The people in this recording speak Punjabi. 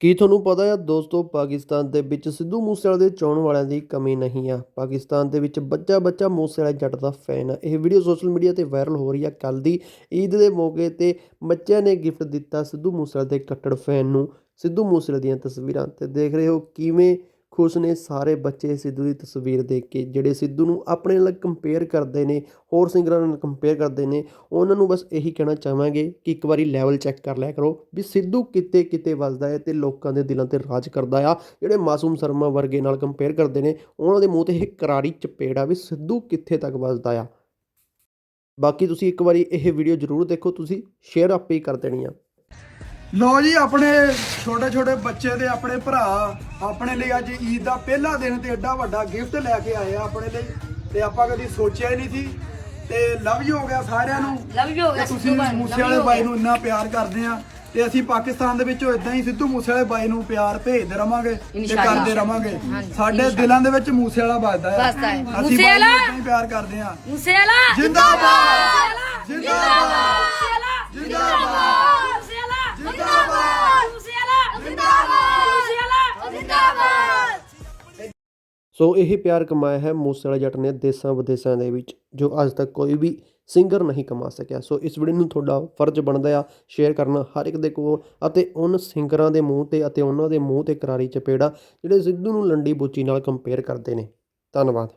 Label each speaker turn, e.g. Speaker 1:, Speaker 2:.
Speaker 1: ਕੀ ਤੁਹਾਨੂੰ ਪਤਾ ਹੈ ਦੋਸਤੋ ਪਾਕਿਸਤਾਨ ਦੇ ਵਿੱਚ ਸਿੱਧੂ ਮੂਸੇਵਾਲੇ ਦੇ ਚਾਹਣ ਵਾਲਿਆਂ ਦੀ ਕਮੀ ਨਹੀਂ ਆ? ਪਾਕਿਸਤਾਨ ਦੇ ਵਿੱਚ ਬੱਚਾ ਬੱਚਾ ਮੂਸੇਵਾਲੇ ਜੱਟ ਦਾ ਫੈਨ ਆ। ਇਹ ਵੀਡੀਓ ਸੋਸ਼ਲ ਮੀਡੀਆ ਤੇ ਵਾਇਰਲ ਹੋ ਰਹੀ ਆ। ਕੱਲ ਦੀ ਈਦ ਦੇ ਮੌਕੇ ਤੇ ਬੱਚਿਆਂ ਨੇ ਗਿਫਟ ਦਿੱਤਾ ਸਿੱਧੂ ਮੂਸੇਵਾਲੇ ਦੇ ਕੱਟੜ ਫੈਨ ਨੂੰ। ਸਿੱਧੂ ਮੂਸੇਵਾਲੇ ਦੀਆਂ ਤਸਵੀਰਾਂ ਤੇ ਦੇਖ ਰਹੇ ਹੋ ਕਿਵੇਂ ਖੁਸ਼ ਨੇ। ਸਾਰੇ ਬੱਚੇ ਸਿੱਧੂ ਦੀ ਤਸਵੀਰ ਦੇਖ ਕੇ, ਜਿਹੜੇ ਸਿੱਧੂ ਨੂੰ ਆਪਣੇ ਨਾਲ ਕੰਪੇਅਰ ਕਰਦੇ ਨੇ, ਹੋਰ ਸਿੰਗਰਾਂ ਨਾਲ ਕੰਪੇਅਰ ਕਰਦੇ ਨੇ, ਉਹਨਾਂ ਨੂੰ ਬਸ ਇਹੀ ਕਹਿਣਾ ਚਾਹਾਂਗੇ ਕਿ ਇੱਕ ਵਾਰੀ ਲੈਵਲ ਚੈੱਕ ਕਰ ਲਿਆ ਕਰੋ ਵੀ ਸਿੱਧੂ ਕਿਤੇ ਕਿਤੇ ਵੱਜਦਾ ਹੈ ਤੇ ਲੋਕਾਂ ਦੇ ਦਿਲਾਂ ਤੇ ਰਾਜ ਕਰਦਾ ਆ। ਜਿਹੜੇ ਮਾਸੂਮ ਸ਼ਰਮਾ ਵਰਗੇ ਨਾਲ ਕੰਪੇਅਰ ਕਰਦੇ ਨੇ, ਉਹਨਾਂ ਦੇ ਮੂੰਹ ਤੇ ਇਹ ਕਰਾਰੀ ਚਪੇੜ ਆ ਵੀ ਸਿੱਧੂ ਕਿੱਥੇ ਤੱਕ ਵੱਜਦਾ ਆ। ਬਾਕੀ ਤੁਸੀਂ ਇੱਕ ਵਾਰੀ ਇਹ ਵੀਡੀਓ ਜ਼ਰੂਰ ਦੇਖੋ, ਤੁਸੀਂ ਸ਼ੇਅਰ ਆਪੇ ਹੀ ਕਰ ਦੇਣੀ ਆ।
Speaker 2: ਲੋ ਜੀ ਆਪਣੇ ਛੋਟੇ ਛੋਟੇ ਬੱਚੇ ਤੇ ਆਪਣੇ ਭਰਾ ਆਪਣੇ ਲਈ ਅੱਜ ਈਦ ਦਾ ਪਹਿਲਾ ਦਿਨ ਤੇ ਐਡਾ ਵੱਡਾ ਗਿਫਟ ਲੈ ਕੇ ਆਏ ਆ ਆਪਣੇ ਲਈ ਤੇ ਆਪਾਂ ਕਦੀ ਸੋਚਿਆ ਹੀ ਨਹੀਂ ਸੀ ਤੇ ਲਵ ਯੂ ਹੋ ਗਿਆ ਸਾਰਿਆਂ ਨੂੰ।
Speaker 3: Love you ਹੋ ਗਿਆ
Speaker 2: ਤੇ ਤੁਸੀਂ
Speaker 3: ਸਿੱਧੂ ਬਾਈ,
Speaker 2: ਮੂਸੇ
Speaker 3: love
Speaker 2: ਵਾਲੇ
Speaker 3: you ਹੋ
Speaker 2: ਬਾਈ
Speaker 3: ਗਿਆ।
Speaker 2: ਨੂੰ ਇੰਨਾ ਪਿਆਰ ਕਰਦੇ ਆ ਤੇ ਅਸੀਂ ਪਾਕਿਸਤਾਨ ਦੇ ਵਿੱਚੋਂ ਇਦਾਂ ਹੀ ਸਿੱਧੂ ਮੂਸੇ ਵਾਲੇ ਬਾਈ ਨੂੰ ਪਿਆਰ ਭੇਜਦੇ ਰਵਾਂਗੇ ਤੇ
Speaker 3: ਇਨਸ਼ਾਅੱਲਾ।
Speaker 2: ਕਰਦੇ ਰਵਾਂਗੇ।
Speaker 3: ਹਾਂਜੀ,
Speaker 2: ਸਾਡੇ ਦਿਲਾਂ ਦੇ ਵਿੱਚ ਮੂਸੇ ਵਾਲਾ ਵੱਜਦਾ ਹੈ। ਅਸੀਂ
Speaker 3: ਮੂਸੇ
Speaker 2: ਬਾਈ ਨੂੰ
Speaker 3: ਵਾਲਾ।
Speaker 2: ਹੀ ਪਿਆਰ ਕਰਦੇ ਆ।
Speaker 3: ਮੂਸੇਵਾਲਾ ਜਿੰਦਾਬਾਦ!
Speaker 1: ਸੋ ਇਹ ਪਿਆਰ ਕਮਾਇਆ ਹੈ ਮੂਸੇਵਾਲੇ ਜੱਟ ਨੇ ਦੇਸਾਂ ਵਿਦੇਸਾਂ ਦੇ ਵਿੱਚ, ਜੋ ਅੱਜ ਤੱਕ ਕੋਈ ਵੀ ਸਿੰਗਰ ਨਹੀਂ ਕਮਾ ਸਕਿਆ। ਸੋ ਇਸ ਵੀਡੀਓ ਨੂੰ ਤੁਹਾਡਾ ਫਰਜ਼ ਬਣਦਾ ਆ ਸ਼ੇਅਰ ਕਰਨਾ ਹਰ ਇੱਕ ਦੇ ਕੋਲ ਅਤੇ ਉਹਨਾਂ ਸਿੰਗਰਾਂ ਦੇ ਮੂੰਹ ਤੇ ਅਤੇ ਉਹਨਾਂ ਦੇ ਮੂੰਹ ਤੇ ਕਰਾਰੀ ਚਪੇੜਾ, ਜਿਹੜੇ ਸਿੱਧੂ ਨੂੰ ਲੰਡੀ ਬੁੱਚੀ ਨਾਲ ਕੰਪੇਅਰ ਕਰਦੇ ਨੇ। ਧੰਨਵਾਦ।